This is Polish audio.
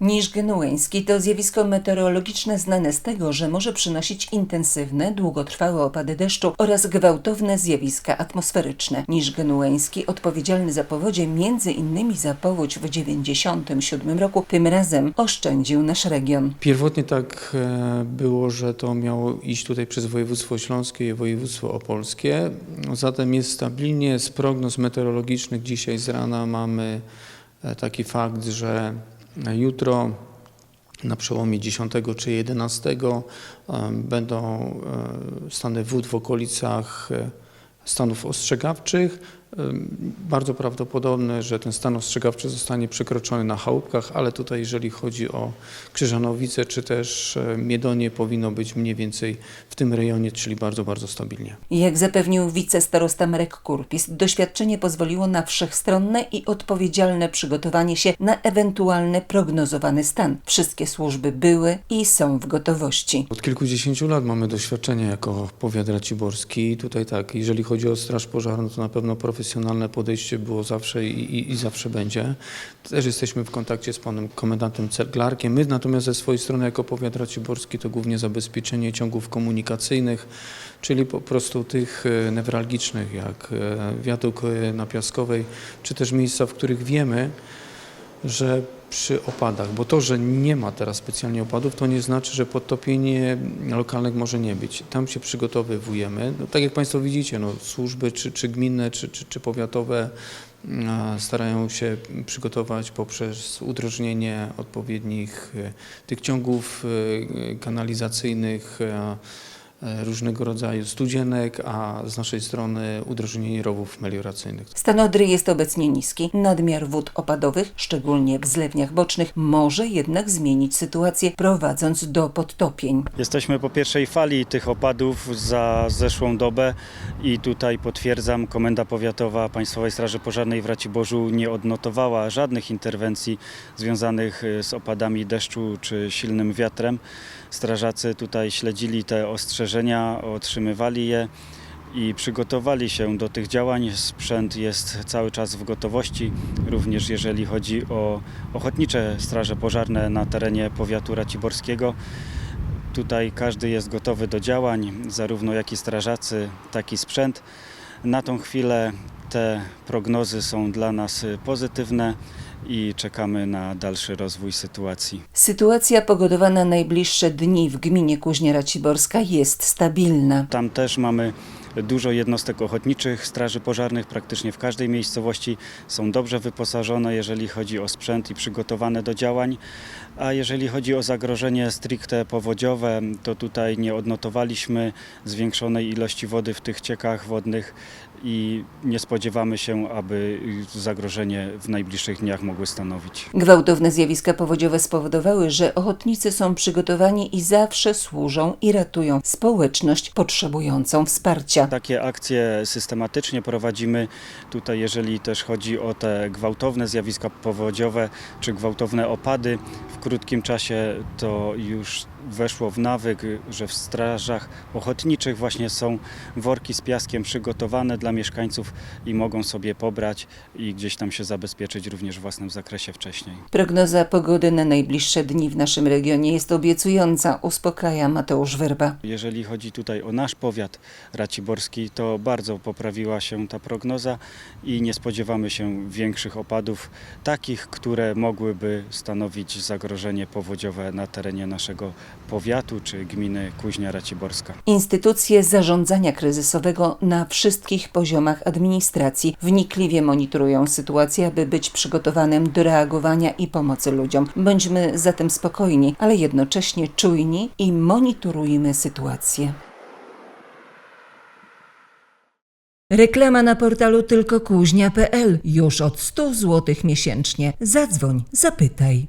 Niż genueński to zjawisko meteorologiczne znane z tego, że może przynosić intensywne, długotrwałe opady deszczu oraz gwałtowne zjawiska atmosferyczne. Niż genueński odpowiedzialny za powodzie między innymi za powódź w 97 roku tym razem oszczędził nasz region. Pierwotnie tak e, było, że to miało iść tutaj przez województwo śląskie i województwo opolskie. Zatem jest stabilnie. Z prognoz meteorologicznych dzisiaj z rana mamy e, taki fakt, że jutro na przełomie 10 czy 11 e, będą e, stany wód w okolicach e, stanów ostrzegawczych. Bardzo prawdopodobne, że ten stan ostrzegawczy zostanie przekroczony na chałupkach, ale tutaj jeżeli chodzi o Krzyżanowice czy też e, Miedonie powinno być mniej więcej w tym rejonie, czyli bardzo, bardzo stabilnie. Jak zapewnił wicestarosta Marek Kurpis, doświadczenie pozwoliło na wszechstronne i odpowiedzialne przygotowanie się na ewentualny prognozowany stan. Wszystkie służby były i są w gotowości. Od kilkudziesięciu lat mamy doświadczenie jako powiat raciborski. Tutaj tak, jeżeli chodzi o straż pożarną, to na pewno profesjonalne podejście było zawsze i, i, i zawsze będzie. Też jesteśmy w kontakcie z panem komendantem Ceglarkiem. My natomiast ze swojej strony jako powiat raciborski to głównie zabezpieczenie ciągów komunikacyjnych, czyli po prostu tych e, newralgicznych jak e, wiadukt e, na Piaskowej, czy też miejsca, w których wiemy, że przy opadach, bo to, że nie ma teraz specjalnie opadów, to nie znaczy, że podtopienie lokalnych może nie być. Tam się przygotowywujemy. No, tak jak Państwo widzicie, no, służby czy, czy gminne, czy, czy, czy powiatowe starają się przygotować poprzez udrożnienie odpowiednich e, tych ciągów e, kanalizacyjnych, e, różnego rodzaju studzienek, a z naszej strony udrożnienie rowów melioracyjnych. Stan Odry jest obecnie niski. Nadmiar wód opadowych, szczególnie w zlewniach bocznych, może jednak zmienić sytuację, prowadząc do podtopień. Jesteśmy po pierwszej fali tych opadów za zeszłą dobę i tutaj potwierdzam, Komenda Powiatowa Państwowej Straży Pożarnej w Raciborzu nie odnotowała żadnych interwencji związanych y, z opadami deszczu czy silnym wiatrem. Strażacy tutaj śledzili te ostrzeżenia, otrzymywali je i przygotowali się do tych działań. Sprzęt jest cały czas w gotowości, również jeżeli chodzi o ochotnicze straże pożarne na terenie powiatu raciborskiego. Tutaj każdy jest gotowy do działań, zarówno jak i strażacy, tak i sprzęt. Na tą chwilę te prognozy są dla nas pozytywne i czekamy na dalszy rozwój sytuacji. Sytuacja pogodowa na najbliższe dni w gminie Kuźnia Raciborska jest stabilna. Tam też mamy dużo jednostek ochotniczych straży pożarnych, praktycznie w każdej miejscowości są dobrze wyposażone, jeżeli chodzi o sprzęt i przygotowane do działań. A jeżeli chodzi o zagrożenie stricte powodziowe, to tutaj nie odnotowaliśmy zwiększonej ilości wody w tych ciekach wodnych i nie spodziewamy się, aby zagrożenie w najbliższych dniach mogły stanowić. Gwałtowne zjawiska powodziowe spowodowały, że ochotnicy są przygotowani i zawsze służą i ratują społeczność potrzebującą wsparcia. Takie akcje systematycznie prowadzimy tutaj, jeżeli też chodzi o te gwałtowne zjawiska powodziowe czy gwałtowne opady. W krótkim czasie to już weszło w nawyk, że w strażach ochotniczych właśnie są worki z piaskiem przygotowane dla mieszkańców i mogą sobie pobrać i gdzieś tam się zabezpieczyć również w własnym zakresie wcześniej. Prognoza pogody na najbliższe dni w naszym regionie jest obiecująca, uspokaja Mateusz Werba. Jeżeli chodzi tutaj o nasz powiat raciborski, to bardzo poprawiła się ta prognoza i nie spodziewamy się większych opadów, takich, które mogłyby stanowić zagrożenie powodziowe na terenie naszego powiatu czy gminy Kuźnia Raciborska. Instytucje zarządzania kryzysowego na wszystkich poziomach administracji wnikliwie monitorują sytuację, aby być przygotowanym do reagowania i pomocy ludziom. Bądźmy zatem spokojni, ale jednocześnie czujni i monitorujmy sytuację. Reklama na portalu tylkokuźnia.pl już od 100 zł miesięcznie. Zadzwoń, zapytaj.